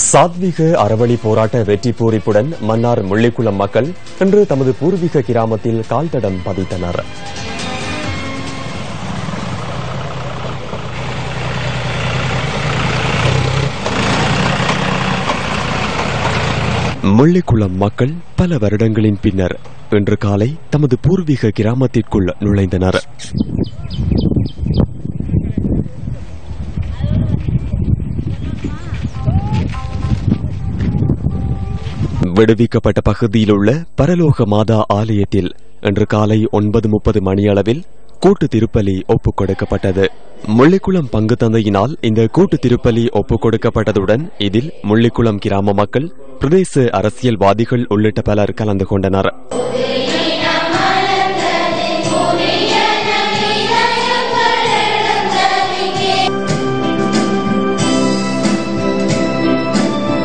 சாத்விக அறவழி போராட்ட வெற்றி பூரிப்புடன் மன்னார் முள்ளிக்குளம் மக்கள் இன்று தமது பூர்வீக கிராமத்தில் கால்தடம் பதித்தனர். முள்ளிக்குளம் மக்கள் பல வருடங்களின் பின்னர் இன்று காலை தமது பூர்வீக கிராமத்திற்குள் நுழைந்தனர். விடுவிக்கப்பட்ட பகுதியில் உள்ள பரலோக மாதா ஆலயத்தில் இன்று காலை ஒன்பது முப்பது மணியளவில் கூட்டு திருப்பலி ஒப்புக் கொடுக்கப்பட்டது. முள்ளிக்குளம் பங்கு தந்தையினால் இந்த கூட்டு திருப்பலி ஒப்புக் கொடுக்கப்பட்டதுடன் இதில் முள்ளிக்குளம் கிராம மக்கள் பிரதேச அரசியல்வாதிகள் உள்ளிட்ட பலர் கலந்து கொண்டனர்.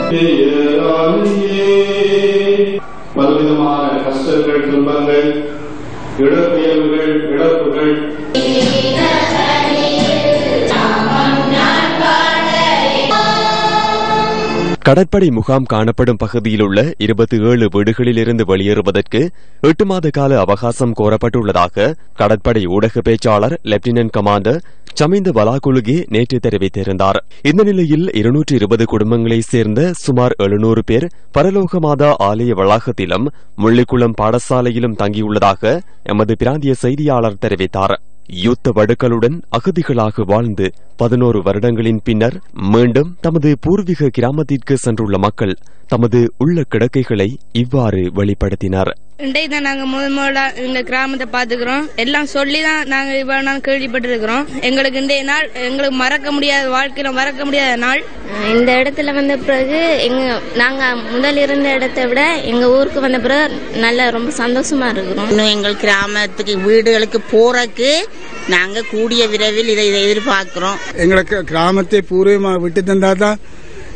பலவிதமான இடப்பெயர்வுகள் இழப்புகள் கடற்படை முகாம் காணப்படும் பகுதியில் உள்ள இருபத்தி ஏழு வீடுகளிலிருந்து வெளியேறுவதற்கு எட்டு மாத கால அவகாசம் கோரப்பட்டுள்ளதாக கடற்படை ஊடக பேச்சாளர் லெப்டினன்ட் கமாண்டர் சமிந்த பலாகுலுகே நேற்று தெரிவித்திருந்தார் இந்த நிலையில் இருநூற்றி இருபது குடும்பங்களைச் சேர்ந்த சுமார் எழுநூறு பேர் பரலோகமாதா ஆலய வளாகத்திலும் முள்ளிக்குளம் பாடசாலையிலும் தங்கியுள்ளதாக எமது பிராந்திய செய்தியாளர் தெரிவித்தார் யுத்த வடுக்களுடன் அகதிகளாக வாழ்ந்து பதினோரு வருடங்களின் பின்னர் மீண்டும் தமது பூர்வீக கிராமத்திற்கு சென்றுள்ள மக்கள் தமது உள்ள கிடக்கைகளை இவ்வாறு வெளிப்படுத்தினர். இன்றைக்கு தான் நாங்க முதல் முதலா எங்க கிராமத்தை பாத்துக்கிறோம் எல்லாம் சொல்லி தான் நாங்க இவ்வளவு நாள் கேள்விப்பட்டிருக்கிறோம். எங்களுக்கு இன்றைய நாள் எங்களுக்கு மறக்க முடியாத வாழ்க்கையில மறக்க முடியாத நாள். இந்த இடத்துல வந்த பிறகு எங்க நாங்க முதல் இருந்த இடத்தை விட எங்க ஊருக்கு வந்த பிறகு நல்ல ரொம்ப சந்தோஷமா இருக்கிறோம். இன்னும் எங்கள் கிராமத்துக்கு வீடுகளுக்கு போறக்கு நாங்க கூடிய விரைவில் இதை இதை எதிர்பார்க்கிறோம். எங்களுக்கு கிராமத்தை பூர்வமாக விட்டு தந்தால் தான்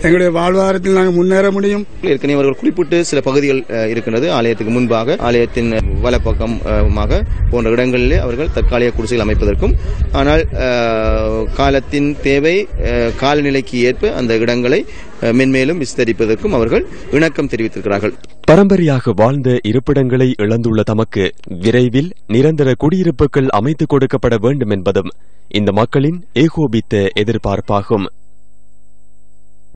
எங்களுடைய வாழ்வாதாரத்தில் நாங்கள் முன்னேற முடியும். ஏற்கனவே அவர்கள் குறிப்பிட்டு சில பகுதிகள் இருக்கின்றது. ஆலயத்துக்கு முன்பாக ஆலயத்தின் வலப்பக்கமாக போன்ற இடங்களிலே அவர்கள் தற்காலிக குடிசைகள் அமைப்பதற்கும் ஆனால் அஹ், காலத்தின் தேவை அஹ், காலநிலைக்கு ஏற்ப அந்த இடங்களை மென்மேலும் விஸ்தரிப்பதற்கும் அவர்கள் இணக்கம் தெரிவித்திருக்கிறார்கள். பரம்பரையாக வாழ்ந்த இருப்பிடங்களை இழந்துள்ள தமக்கு விரைவில் நிரந்தர குடியிருப்புகள் அமைத்துக் கொடுக்கப்பட வேண்டும் என்பதும் இந்த மக்களின் ஏகோபித்த எதிர்பார்ப்பாகும்.